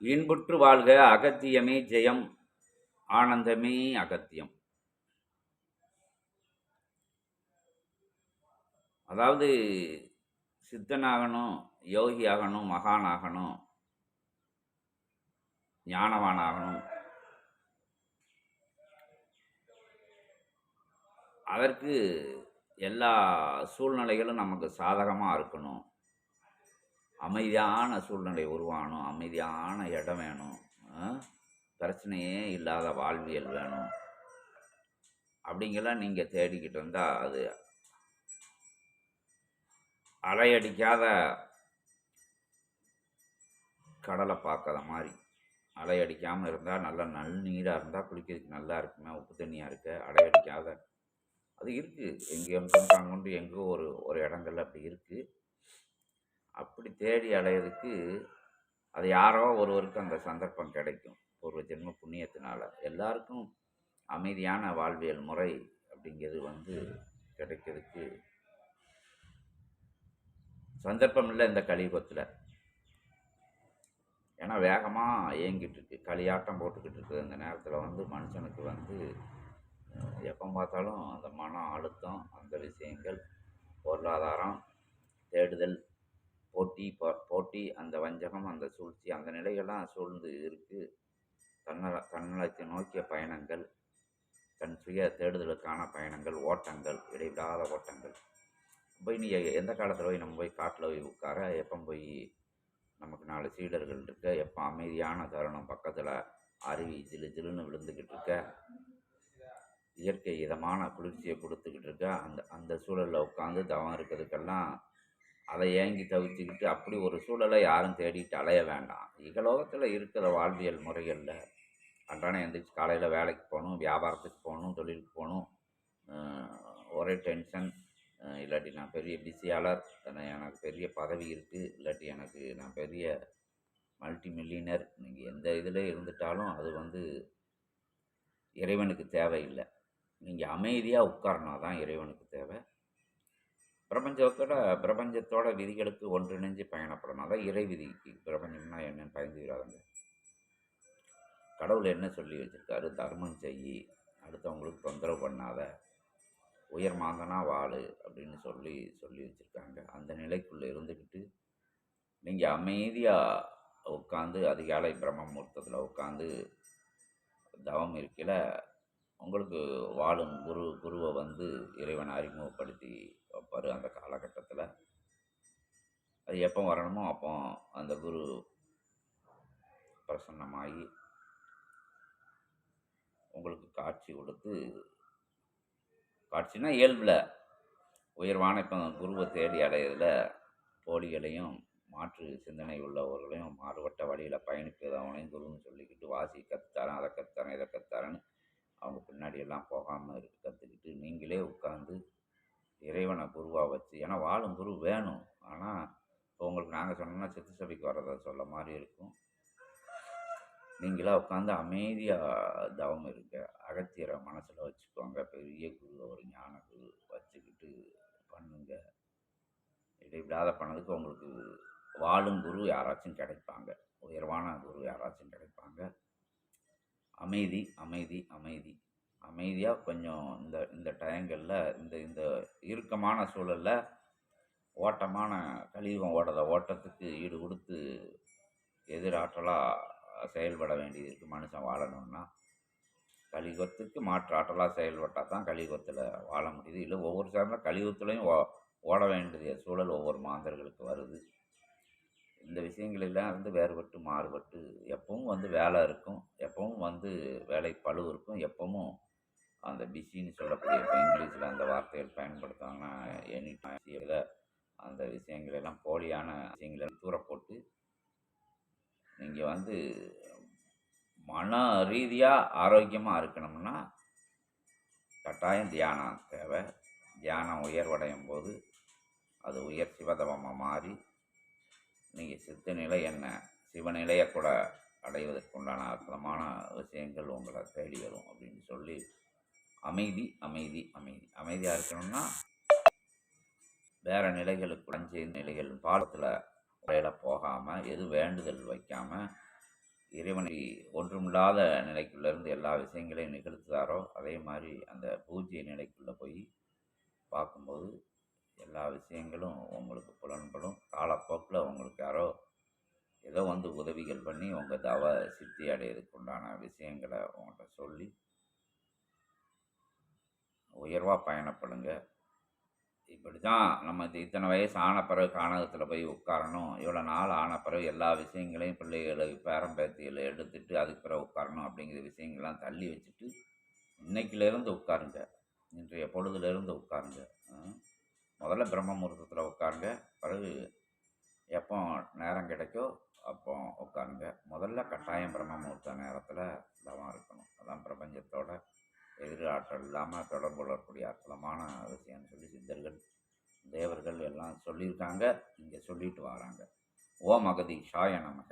இன்புற்று வாழ்க அகத்தியமே ஜெயம் ஆனந்தமே அகத்தியம். அதாவது சித்தனாகணும் யோகி ஆகணும் மகான் ஆகணும் ஞானவான் ஆகணும் அதற்கு எல்லா சூழ்நிலைகளும் நமக்கு சாதகமாக இருக்கணும். அமைதியான சூழ்நிலை உருவாகணும் அமைதியான இடம் வேணும் பிரச்சனையே இல்லாத வாழ்வியல் வேணும். அப்படிங்கெல்லாம் நீங்கள் தேடிக்கிட்டு இருந்தால் அது அலையடிக்காத கடலை பார்க்காத மாதிரி. அலையடிக்காமல் இருந்தால் நல்லா நல் நீராக இருந்தால் குளிக்கிறதுக்கு நல்லா இருக்குமே உப்பு தண்ணியாக இருக்க அலையடிக்காத. அது இருக்குது எங்கே கொண்டு எங்கோ ஒரு ஒரு இடங்கள்ல அப்படி இருக்குது அப்படி தேடி அலையிறதுக்கு அது யாரோ ஒருவருக்கு அந்த சந்தர்ப்பம் கிடைக்கும். பூர்வ ஜென்ம புண்ணியத்தினால். எல்லாருக்கும் அமைதியான வாழ்வியல் முறை அப்படிங்கிறது வந்து கிடைக்கிறதுக்கு சந்தர்ப்பம் இல்லை இந்த கலியுகத்தில். ஏன்னா வேகமாக இயங்கிட்டு இருக்கு களியாட்டம் போட்டுக்கிட்டு இருக்குது. அந்த நேரத்தில் வந்து மனுஷனுக்கு வந்து எப்போ பார்த்தாலும் அந்த மன அழுத்தம் அந்த விஷயங்கள் பொருளாதாரம் தேடுதல் போட்டி போட்டி அந்த வஞ்சகம் அந்த சூழ்ச்சி அந்த நிலைகள்லாம் சூழ்ந்து இருக்குது தன்னல தன்னலத்தை நோக்கிய பயணங்கள் தன் சுய தேடுதலுக்கான பயணங்கள் ஓட்டங்கள் இடைவிடாத ஓட்டங்கள். போய் நீ எந்த காலத்தில் போய் நம்ம போய் காட்டில் போய் உட்கார எப்போ போய் நமக்கு நாலு சீடர்கள் இருக்க எப்போ அமைதியான தருணம் பக்கத்தில் அருவி ஜிலு ஜிலுன்னு விழுந்துக்கிட்டு இருக்க இயற்கை இதமான குளிர்ச்சியை கொடுத்துக்கிட்டு இருக்க அந்த அந்த சூழலில் உட்காந்து தவம் இருக்கிறதுக்கெல்லாம் அதை ஏங்கி தவிச்சுக்கிட்டு அப்படி ஒரு சூழலை யாரும் தேடிட்டு அலைய வேண்டாம். இகலோகத்தில் இருக்கிற வாழ்வியல் முறைகளில் அன்றாடம் எழுந்திரிச்சு காலையில் வேலைக்கு போகணும் வியாபாரத்துக்கு போகணும் தொழிலுக்கு போகணும் ஒரே டென்ஷன் இல்லாட்டி நான் பெரிய பிஸியாளர் எனக்கு பெரிய பதவி இருக்குது இல்லாட்டி எனக்கு நான் பெரிய மல்டி மில்லியனர் நீங்கள் எந்த இதில் இருந்துட்டாலும் அது வந்து இறைவனுக்கு தேவையில்லை. நீங்கள் அமைதியாக உட்காரனா தான் இறைவனுக்கு தேவை. பிரபஞ்சத்தோட பிரபஞ்சத்தோட விதிகளுக்கு ஒன்றிணைஞ்சு பயணப்படணும். அதான் இறை விதிக்கு பிரபஞ்சம்னா என்னன்னு பயந்துக்கிறாங்க கடவுள் என்ன சொல்லி வச்சிருக்காரு? தர்மம் செய். அடுத்தவங்களுக்கு தொந்தரவு பண்ணாத. உயர் மாந்தனா வாழு அப்படின்னு சொல்லி சொல்லி வச்சுருக்காங்க. அந்த நிலைக்குள்ளே இருந்துக்கிட்டு நீங்கள் அமைதியாக உட்காந்து அதிகாலை பிரம்ம முகூர்த்தத்தில் உட்காந்து தவம் இருக்கையில் உங்களுக்கு வாழும் குரு குருவை வந்து இறைவன் அறிமுகப்படுத்தி வைப்பார் அந்த காலகட்டத்தில். அது எப்போ வரணுமோ அப்போ அந்த குரு பிரசன்னமாகி உங்களுக்கு காட்சி கொடுத்து காட்சினா இயல்பில். உயர்வான இப்போ குருவை தேடி அடையிறதுல போலிகளையும் மாற்று சிந்தனை உள்ளவர்களையும் மாறுபட்ட வழியில் பயணிக்கிறவனையும் குருன்னு சொல்லிக்கிட்டு வாசி கத்தாரன் அதை கத்தாரன் இதை கத்தாரன்னு அவங்க பின்னாடியெல்லாம் போகாமல் இருக்க கற்றுக்கிட்டு நீங்களே உட்காந்து இறைவனை குருவாக வச்சு ஏன்னா வாழும் குரு வேணும். ஆனால் இப்போ உங்களுக்கு நாங்கள் சொன்னோம்னா சித்து சபைக்கு வர்றதை சொல்ல மாதிரி இருக்கும். நீங்களாக உட்காந்து அமைதியாக தவம் இருக்க அகத்தியரை மனசில் வச்சுக்கோங்க. பெரிய குரு ஒரு ஞான குரு வச்சுக்கிட்டு பண்ணுங்க. இடைவிடாத பண்ணதுக்கு உங்களுக்கு வாழும் குரு யாராச்சும் கிடைப்பாங்க. உயர்வான குரு யாராச்சும் கிடைப்பாங்க. அமைதி அமைதி அமைதி. அமைதியாக கொஞ்சம் இந்த இந்த டயங்களில் இந்த இந்த இறுக்கமான சூழலில் ஓட்டமான கலியுகம் ஓடுற ஓட்டத்துக்கு ஈடு கொடுத்து எதிராற்றலாக செயல்பட வேண்டியது இருக்குது மனுஷன் வாழணும்னா. கலியுகத்துக்கு மாற்றாற்றலாக செயல்பட்டால் தான் கலியுகத்தில் வாழ முடியுது. இல்லை ஒவ்வொரு சார்ந்த கலியுகத்துலேயும் ஓ ஓட வேண்டிய சூழல் ஒவ்வொரு மாந்தர்களுக்கு வருது. இந்த விஷயங்களெல்லாம் இருந்து வேறுபட்டு மாறுபட்டு எப்பவும் வந்து வேலை இருக்கும் எப்பவும் வந்து வேலை பளு இருக்கும் எப்பவும் அந்த பிஸின்னு சொல்லக்கூடிய இப்போ இங்கிலீஷில் அந்த வார்த்தைகள் பயன்படுத்துவாங்கன்னா எனி இதை அந்த விஷயங்களெல்லாம் போலியான விஷயங்களை தூர போட்டு நீங்கள் வந்து மன ரீதியாக ஆரோக்கியமாக இருக்கணும்னா கட்டாயம் தியானம் தேவை. தியானம் உயர்வடையும் போது அது உயர் சிவதவமாக மாறி நீங்கள் சித்த நிலை என்ன? சிவநிலையை கூட அடைவதற்குண்டான அற்புதமான விஷயங்கள் உங்களை தேடி வரும் அப்படின்னு சொல்லி அமைதி அமைதி அமைதி. அமைதியாக இருக்கணும்னா வேறு நிலைகளுக்கு அஞ்சு நிலைகள் பாலத்தில் முறையில் போகாமல் எது வேண்டுதல் வைக்காமல் இறைவனை ஒன்றுமில்லாத நிலைக்குள்ளேருந்து எல்லா விஷயங்களையும் நிகழ்த்துதாரோ அதே மாதிரி அந்த பூஜ்ய நிலைக்குள்ளே போய் எல்லா விஷயங்களும் உங்களுக்கு புலன்படும். காலப்போக்கில் உங்களுக்கு யாரோ ஏதோ வந்து உதவிகள் பண்ணி உங்கள் தவ சித்தி அடையிறதுக்கு உண்டான விஷயங்களை உங்கள்கிட்ட சொல்லி உயர்வாக பயணப்படுங்க. இப்படி தான் நம்ம இத்தனை வயசு ஆன பிறகு கானகத்தில் போய் உட்காரணும். இவ்வளோ நாள் ஆன பிறகு எல்லா விஷயங்களையும் பிள்ளைகளை பேரம் பேத்திகளை எடுத்துட்டு அதுக்கு பிறகு உட்காரணும் அப்படிங்கிற விஷயங்கள்லாம் தள்ளி வச்சுட்டு இன்னைக்கிலேருந்து உட்காருங்க. இன்றைய பொழுதுலேருந்து உட்காருங்க. ஆ. முதல்ல பிரம்ம முகூர்த்தத்தில் உட்காருங்க. பிறகு எப்போ நேரம் கிடைக்கோ அப்போ உட்காருங்க. முதல்ல கட்டாயம் பிரம்ம முகூர்த்த நேரத்தில் தவம் இருக்கணும். அதான் பிரபஞ்சத்தோட எதிராற்றல் இல்லாமல் தொடர்பு கொள்ளக்கூடிய அற்புதமான விஷயம்னு சொல்லி சித்தர்கள் தேவர்கள் எல்லாம் சொல்லியிருக்காங்க. இங்கே சொல்லிட்டு வராங்க. ஓம் அகதி ஷாய நமக.